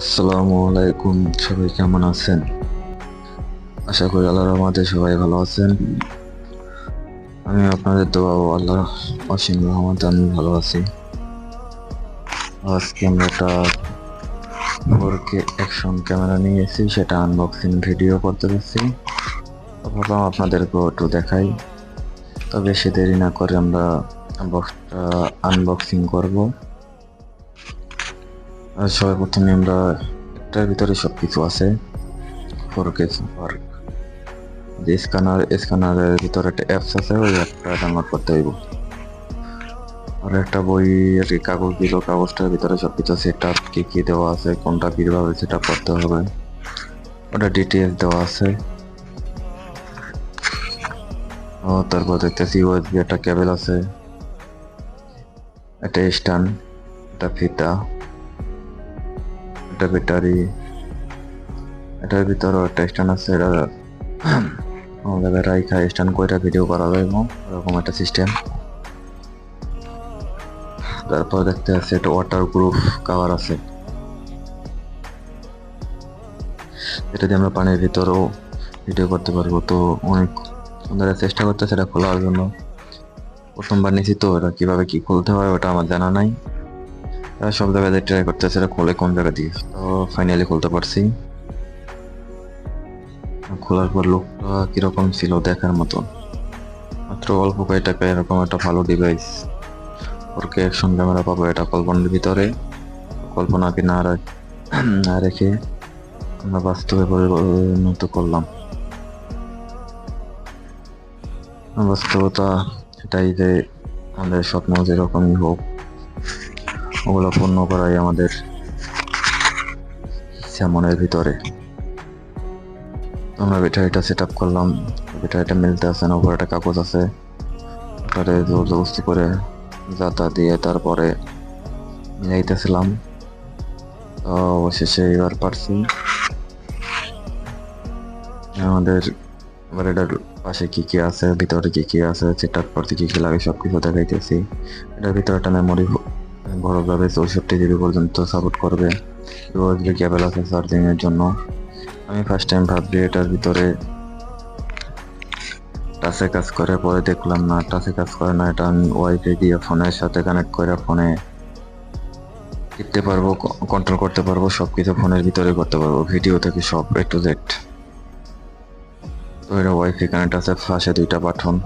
আসসালামু আলাইকুম, সবাই কেমন আছেন? আশা করি আল্লাহর রহমতে সবাই ভালো আছেন। আমি আপনাদের ও আল্লাহ অসীম রহমতে আমি ভালো আছি। আজকে আমরা একটা ফোরকে অ্যাকশন ক্যামেরা নিয়ে এসেছি, সেটা আনবক্সিং ভিডিও করতে পারছি তো ভাবলাম আপনাদেরকেও একটু দেখাই। তো বেশি দেরি না করে আমরা বক্সটা আনবক্সিং করব। সবার প্রথমে আমরা একটার ভিতরে সব কিছু আছে। ফোর কে সুপার যে স্ক্যানার স্ক্যানারের ভিতরে একটা অ্যাপস আছে, ওই অ্যাপটা ডাউনলোড করতে হইব। আর একটা বই, আর কি কাগজ দিল, কাগজটার ভিতরে সব কিছু সেট আপ কি কি দেওয়া আছে, কোনটা কীভাবে সেট আপ করতে হবে। ওটা ডিটেলস দেওয়া আছে। ও, তারপর দেখতেছি ইউএসবি একটা কেবল আছে। একটা স্ট্যান্ড একটা ফিতা। একটা ব্যাটারি। এটার ভিতরে একটা স্ট্যান্ড আছে, এটা আমাদের রাইখা স্ট্যান্ড কইটা ভিডিও করা যাইব এরকম একটা সিস্টেম তারপর দেখতে আছে একটা ওয়াটার প্রুফ কাভার আছে। এটা দিয়ে আমরা পানির ভিতরেও ভিডিও করতে পারব। তো অনেক আমরা চেষ্টা করতেছে এটা খোলার জন্য। প্রথমবার নিয়েছি তো, এটা কীভাবে কী খুলতে হয় ওটা আমার জানা নাই। সব জায়গায় ট্রাই করতেছে এটা খুলে কোন জায়গা দিয়ে। তো ফাইনালি খুলতে পারছি। খোলার পর লোকটা কীরকম ছিল দেখার মতন। মাত্র অল্প কয়েক টাকায় এরকম একটা ভালো ডিভাইস ওরকে অ্যাকশন ক্যামেরা পাবো এটা কল্পনার ভিতরে। কল্পনাকে না না রেখে আমরা বাস্তবে পরিণত করলাম। বাস্তবতা এটাই যে আমাদের স্বপ্ন যেরকমই হোক। ওগুলো পূর্ণ করাই আমাদের মনের ভিতরে। আমরা ব্যাটারিটা সেট আপ করলাম। ব্যাটারিটা মিলতে আছে না, উপরে একটা কাগজ আছে। ওটারে জবরদস্তি করে যাতা দিয়ে তারপরে মিলাইতেছিলাম তো অবশেষে এবার পারছি। আমাদের এবার এটার পাশে কি কি আছে, ভিতরে কি কি আছে সেট আপ করতে কি কি লাগে সব কিছু দেখাইতেছি। এটার ভিতরে একটা মেমোরি বড় যাবে চৌষট্টি জিবি পর্যন্ত সাপোর্ট করবে। ইউএসবি কেবল আছে চার্জিং এর জন্য। আমি ফার্স্ট টাইম ভাবছি এটার ভিতরে টাচে কাজ করে, পরে দেখলাম না টাচে কাজ করে না, এটা আমি ওয়াইফাই দিয়ে ফোনের সাথে কানেক্ট করে ফোনে টিপতে পারব কন্ট্রোল করতে পারব সব কিছু ফোনের ভিতরে করতে পারব। ভিডিও থেকে সব এ টু জেড তো এটা ওয়াইফাই কানেক্ট আছে পাশে দুইটা বাটন